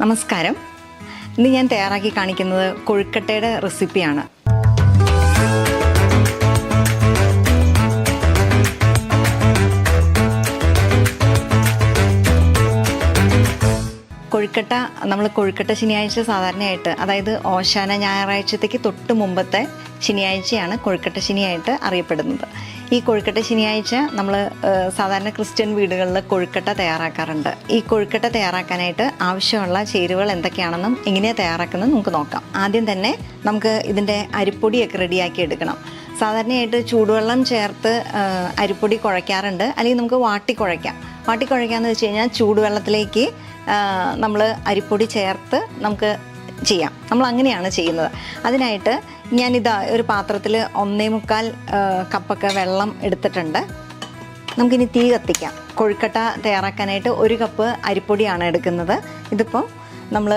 നമസ്കാരം. ഇന്ന് ഞാൻ തയ്യാറാക്കി കാണിക്കുന്നത് കൊഴുക്കട്ടയുടെ റെസിപ്പിയാണ്. കൊഴുക്കട്ട നമ്മൾ കൊഴുക്കട്ട ശനിയാഴ്ച സാധാരണയായിട്ട് അതായത് ഓശാന ഞായറാഴ്ചത്തേക്ക് തൊട്ട് മുമ്പത്തെ ശനിയാഴ്ചയാണ് കൊഴുക്കട്ട ശനിയായിട്ട് അറിയപ്പെടുന്നത്. ഈ കൊഴുക്കട്ട ശനിയാഴ്ച നമ്മൾ സാധാരണ ക്രിസ്ത്യൻ വീടുകളിൽ കൊഴുക്കട്ട തയ്യാറാക്കാറുണ്ട്. ഈ കൊഴുക്കട്ട തയ്യാറാക്കാനായിട്ട് ആവശ്യമുള്ള ചേരുവകൾ എന്തൊക്കെയാണെന്നും എങ്ങനെയാണ് തയ്യാറാക്കുന്നത് നമുക്ക് നോക്കാം. ആദ്യം തന്നെ നമുക്ക് ഇതിന്റെ അരിപ്പൊടിയൊക്കെ റെഡിയാക്കി എടുക്കണം. സാധാരണയായിട്ട് ചൂടുവെള്ളം ചേർത്ത് അരിപ്പൊടി കുഴയ്ക്കാറുണ്ട്. അല്ലെങ്കിൽ നമുക്ക് വാട്ടി കുഴയ്ക്കാം. വാട്ടി കുഴയ്ക്കാന്ന് വെച്ച് കഴിഞ്ഞാൽ ചൂടുവെള്ളത്തിലേക്ക് നമ്മൾ അരിപ്പൊടി ചേർത്ത് നമുക്ക് ചെയ്യാം. നമ്മൾ അങ്ങനെയാണ് ചെയ്യുന്നത്. അതിനായിട്ട് ഞാനിതാ ഒരു പാത്രത്തിൽ ഒന്നേ മുക്കാൽ കപ്പൊക്കെ വെള്ളം എടുത്തിട്ടുണ്ട്. നമുക്കിനി തീ കത്തിക്കാം. കൊഴുക്കട്ട തയ്യാറാക്കാനായിട്ട് ഒരു കപ്പ് അരിപ്പൊടിയാണ് എടുക്കുന്നത്. ഇതിപ്പോൾ നമ്മൾ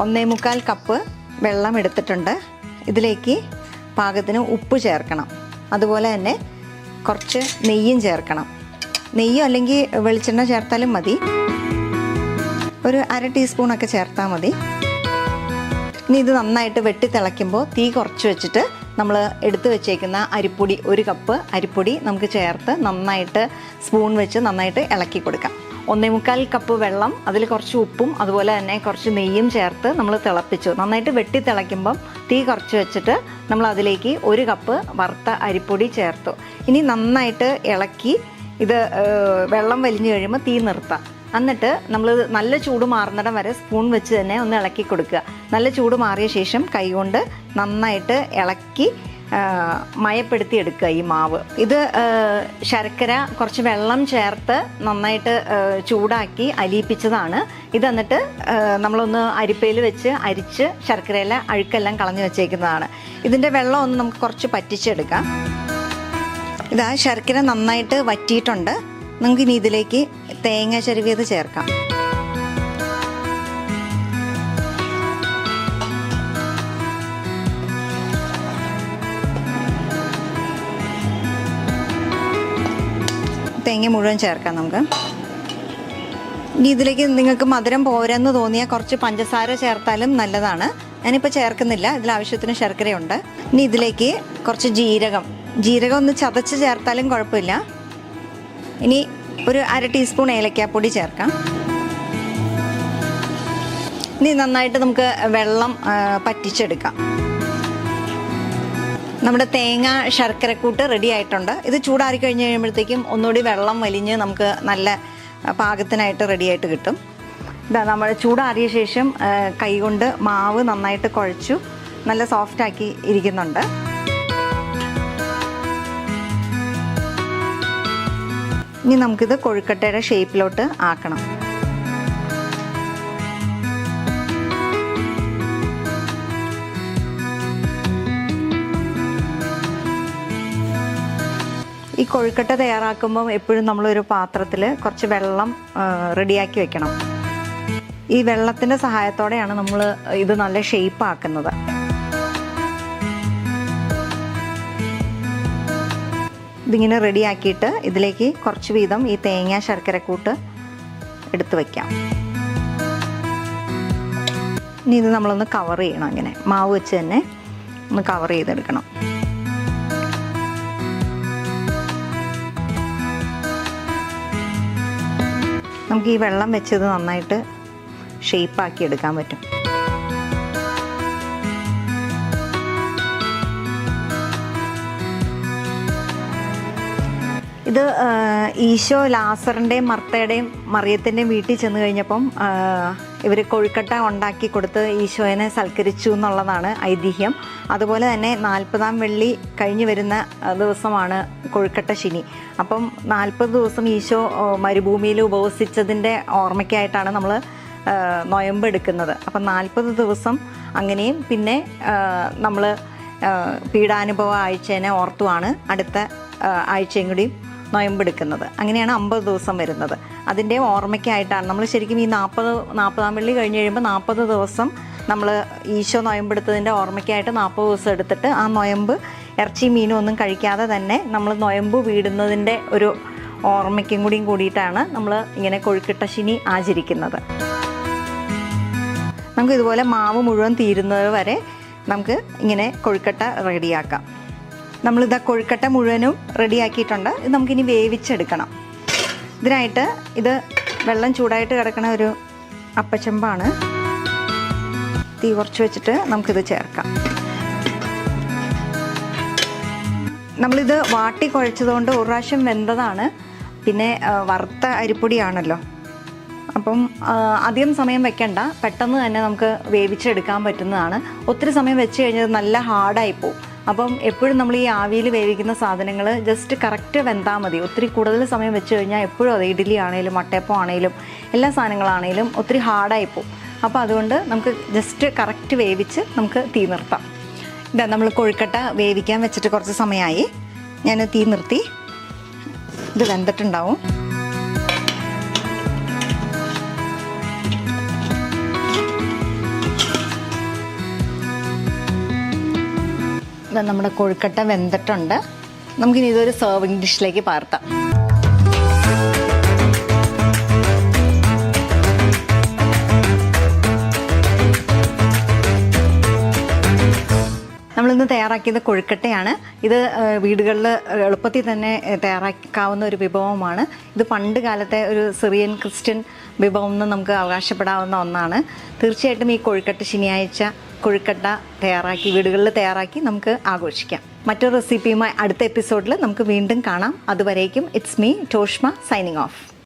ഒന്നേ മുക്കാൽ കപ്പ് വെള്ളം എടുത്തിട്ടുണ്ട്. ഇതിലേക്ക് പാകത്തിന് ഉപ്പ് ചേർക്കണം. അതുപോലെ തന്നെ കുറച്ച് നെയ്യും ചേർക്കണം. നെയ്യോ അല്ലെങ്കിൽ വെളിച്ചെണ്ണ ചേർത്താലും മതി. ഒരു അര ടീസ്പൂണൊക്കെ ചേർത്താൽ മതി. ഇനി ഇത് നന്നായിട്ട് വെട്ടി തിളയ്ക്കുമ്പോൾ തീ കുറച്ച് വെച്ചിട്ട് നമ്മൾ എടുത്തു വെച്ചേക്കുന്ന അരിപ്പൊടി ഒരു കപ്പ് അരിപ്പൊടി നമുക്ക് ചേർത്ത് നന്നായിട്ട് സ്പൂൺ വെച്ച് നന്നായിട്ട് ഇളക്കി കൊടുക്കാം. ഒന്നേ മുക്കാൽ കപ്പ് വെള്ളം അതിൽ കുറച്ച് ഉപ്പും അതുപോലെ തന്നെ കുറച്ച് നെയ്യും ചേർത്ത് നമ്മൾ തിളപ്പിച്ചു. നന്നായിട്ട് വെട്ടി തിളയ്ക്കുമ്പം തീ കുറച്ച് വെച്ചിട്ട് നമ്മൾ അതിലേക്ക് ഒരു കപ്പ് വറുത്ത അരിപ്പൊടി ചേർത്തു. ഇനി നന്നായിട്ട് ഇളക്കി ഇത് വെള്ളം വലിഞ്ഞു കഴിയുമ്പോൾ തീ നിർത്താം. എന്നിട്ട് നമ്മൾ നല്ല ചൂട് മാറുന്നിടം വരെ സ്പൂൺ വെച്ച് തന്നെ ഒന്ന് ഇളക്കി കൊടുക്കുക. നല്ല ചൂട് മാറിയ ശേഷം കൈകൊണ്ട് നന്നായിട്ട് ഇളക്കി മയപ്പെടുത്തി എടുക്കുക ഈ മാവ്. ഇത് ശർക്കര കുറച്ച് വെള്ളം ചേർത്ത് നന്നായിട്ട് ചൂടാക്കി അലിയിപ്പിച്ചതാണ്. ഇത് എന്നിട്ട് നമ്മളൊന്ന് അരിപ്പയിൽ വെച്ച് അരിച്ച് ശർക്കരയിലെ അഴുക്കെല്ലാം കളഞ്ഞു വെച്ചേക്കുന്നതാണ്. ഇതിന്റെ വെള്ളം ഒന്ന് നമുക്ക് കുറച്ച് പറ്റിച്ചെടുക്കാം. ഇതാ ശർക്കര നന്നായിട്ട് വറ്റിയിട്ടുണ്ട്. നമുക്ക് ഇനി ഇതിലേക്ക് തേങ്ങ ചരുവിയത് ചേർക്കാം. തേങ്ങ മുഴുവൻ ചേർക്കാം നമുക്ക്. ഇനി ഇതിലേക്ക് നിങ്ങൾക്ക് മധുരം പോരെന്ന് തോന്നിയാൽ കുറച്ച് പഞ്ചസാര ചേർത്താലും നല്ലതാണ്. ഞാനിപ്പോൾ ചേർക്കുന്നില്ല ഇതിൽ ആവശ്യത്തിന് ശർക്കരയുണ്ട്. ഇനി ഇതിലേക്ക് കുറച്ച് ജീരകം. ജീരകം ഒന്ന് ചതച്ച് ചേർത്താലും കുഴപ്പമില്ല. ഇനി ഒരു അര ടീസ്പൂൺ ഏലക്കാപ്പൊടി ചേർക്കാം. ഇനി നന്നായിട്ട് നമുക്ക് വെള്ളം പറ്റിച്ചെടുക്കാം. നമ്മുടെ തേങ്ങ ശർക്കരക്കൂട്ട് റെഡി ആയിട്ടുണ്ട്. ഇത് ചൂടാറി കഴിഞ്ഞ് കഴിയുമ്പോഴത്തേക്കും ഒന്നുകൂടി വെള്ളം വലിഞ്ഞ് നമുക്ക് നല്ല പാകത്തിനായിട്ട് റെഡിയായിട്ട് കിട്ടും. ഇതാ നമ്മൾ ചൂടാറിയ ശേഷം കൈകൊണ്ട് മാവ് നന്നായിട്ട് കുഴച്ചു നല്ല സോഫ്റ്റാക്കി ഇരിക്കുന്നുണ്ട്. ഇനി നമുക്കിത് കൊഴുക്കട്ടയുടെ ഷേപ്പിലോട്ട് ആക്കണം. ഈ കൊഴുക്കട്ട തയ്യാറാക്കുമ്പോൾ എപ്പോഴും നമ്മളൊരു പാത്രത്തിൽ കുറച്ച് വെള്ളം റെഡിയാക്കി വെക്കണം. ഈ വെള്ളത്തിന്റെ സഹായത്തോടെയാണ് നമ്മൾ ഇത് നല്ല ഷേപ്പ് ആക്കുന്നത്. ഇതിങ്ങനെ റെഡിയാക്കിയിട്ട് ഇതിലേക്ക് കുറച്ച് വീതം ഈ തേങ്ങ ശർക്കരക്കൂട്ട് എടുത്ത് വയ്ക്കാം ഇനി ഇത് നമ്മളൊന്ന് കവർ ചെയ്യണം അങ്ങനെ മാവ് വെച്ച് തന്നെ ഒന്ന് കവർ ചെയ്തെടുക്കണം. നമുക്ക് ഈ വെള്ളം വെച്ചത് നന്നായിട്ട് ഷേപ്പാക്കി എടുക്കാൻ പറ്റും. ഇത് ഈശോ ലാസറിന്റെയും മർത്തയുടെയും മറിയത്തിന്റെയും വീട്ടിൽ ചെന്ന് കഴിഞ്ഞപ്പം ഇവർ കൊഴുക്കട്ട ഉണ്ടാക്കി കൊടുത്ത് ഈശോയെ സൽക്കരിച്ചു എന്നുള്ളതാണ് ഐതിഹ്യം. അതുപോലെ തന്നെ നാൽപ്പതാം വെള്ളി കഴിഞ്ഞു വരുന്ന ദിവസമാണ് കൊഴുക്കട്ട ശനി. അപ്പം നാൽപ്പത് ദിവസം ഈശോ മരുഭൂമിയിൽ ഉപവസിച്ചതിന്റെ ഓർമ്മയ്ക്കായിട്ടാണ് നമ്മൾ നൊയമ്പ് എടുക്കുന്നത്. അപ്പം നാൽപ്പത് ദിവസം അങ്ങനെയും പിന്നെ നമ്മൾ പീഡാനുഭവ ആഴ്ചേനെ ഓർത്തുമാണ് അടുത്ത ആഴ്ചയും കൂടി നൊയമ്പെടുക്കുന്നത് അങ്ങനെയാണ് അമ്പത് ദിവസം വരുന്നത്. അതിന്റെ ഓർമ്മയ്ക്കായിട്ടാണ് നമ്മൾ ശരിക്കും ഈ നാൽപ്പത് നാൽപ്പതാം വെള്ളി കഴിഞ്ഞ് കഴിയുമ്പോൾ നാൽപ്പത് ദിവസം നമ്മൾ ഈശോ നൊയമ്പെടുത്തതിന്റെ ഓർമ്മയ്ക്കായിട്ട് നാൽപ്പത് ദിവസം എടുത്തിട്ട് ആ നൊയമ്പ് ഇറച്ചി മീനും ഒന്നും കഴിക്കാതെ തന്നെ നമ്മൾ നൊയമ്പ് വീടുന്നതിന്റെ ഒരു ഓർമ്മയ്ക്കും കൂടിയും കൂടിയിട്ടാണ് നമ്മൾ ഇങ്ങനെ കൊഴുക്കിട്ട ശനി ആചരിക്കുന്നത്. നമുക്ക് ഇതുപോലെ മാവ് മുഴുവൻ തീരുന്നത് വരെ നമുക്ക് ഇങ്ങനെ കൊഴുക്കട്ട റെഡിയാക്കാം. നമ്മളിതാ കൊഴുക്കട്ട മുഴുവനും റെഡിയാക്കിയിട്ടുണ്ട്. ഇത് നമുക്കിനി വേവിച്ചെടുക്കണം. ഇതിനായിട്ട് ഇത് വെള്ളം ചൂടായിട്ട് കിടക്കുന്ന ഒരു അപ്പച്ചെമ്പാണ്. തീ കുറച്ച് വെച്ചിട്ട് നമുക്കിത് ചേർക്കാം. നമ്മളിത് വാട്ടി കുഴച്ചതുകൊണ്ട് ഒരു പ്രാവശ്യം വെന്തതാണ്. പിന്നെ വറുത്ത അരിപ്പൊടിയാണല്ലോ. അപ്പം അധികം സമയം വെക്കണ്ട. പെട്ടെന്ന് തന്നെ നമുക്ക് വേവിച്ചെടുക്കാൻ പറ്റുന്നതാണ്. ഒത്തിരി സമയം വെച്ച് കഴിഞ്ഞാൽ നല്ല ഹാർഡായി പോകും അപ്പം എപ്പോഴും നമ്മൾ ഈ ആവിയിൽ വേവിക്കുന്ന സാധനങ്ങൾ ജസ്റ്റ് കറക്റ്റ് വെന്താൽ മതി. ഒത്തിരി കൂടുതൽ സമയം വെച്ച് കഴിഞ്ഞാൽ എപ്പോഴും അതെ ഇഡ്ഡലി ആണെങ്കിലും മട്ടയപ്പം ആണെങ്കിലും എല്ലാ സാധനങ്ങളാണെങ്കിലും ഒത്തിരി ഹാർഡായി പോകും അപ്പോൾ അതുകൊണ്ട് നമുക്ക് ജസ്റ്റ് കറക്റ്റ് വേവിച്ച് നമുക്ക് തീ നിർത്താം. ഇതാ നമ്മൾ കൊഴുക്കട്ട വേവിക്കാൻ വെച്ചിട്ട് കുറച്ച് സമയമായി. ഞാൻ തീ നിർത്തി. ഇത് വെന്തിട്ടുണ്ടാവും. നമ്മുടെ കൊഴുക്കട്ട വെന്തിട്ടുണ്ട്. നമുക്കിനി ഇതൊരു സെർവിങ് ഡിഷിലേക്ക് പാർത്താം നമ്മളിന്ന് തയ്യാറാക്കിയത് കൊഴുക്കട്ടയാണ്. ഇത് വീടുകളിൽ എളുപ്പത്തിൽ തന്നെ തയ്യാറാക്കാവുന്ന ഒരു വിഭവമാണ്. ഇത് പണ്ട് കാലത്തെ ഒരു സിറിയൻ ക്രിസ്ത്യൻ വിഭവം എന്ന് നമുക്ക് അവകാശപ്പെടാവുന്ന ഒന്നാണ്. തീർച്ചയായിട്ടും ഈ കൊഴുക്കട്ട ശനിയാഴ്ച കൊഴുക്കട്ട തയ്യാറാക്കി വീടുകളിൽ തയ്യാറാക്കി നമുക്ക് ആഘോഷിക്കാം. മറ്റൊരു റെസിപ്പിയുമായി അടുത്ത എപ്പിസോഡിൽ നമുക്ക് വീണ്ടും കാണാം. അതുവരേക്കും it's me Toshma signing off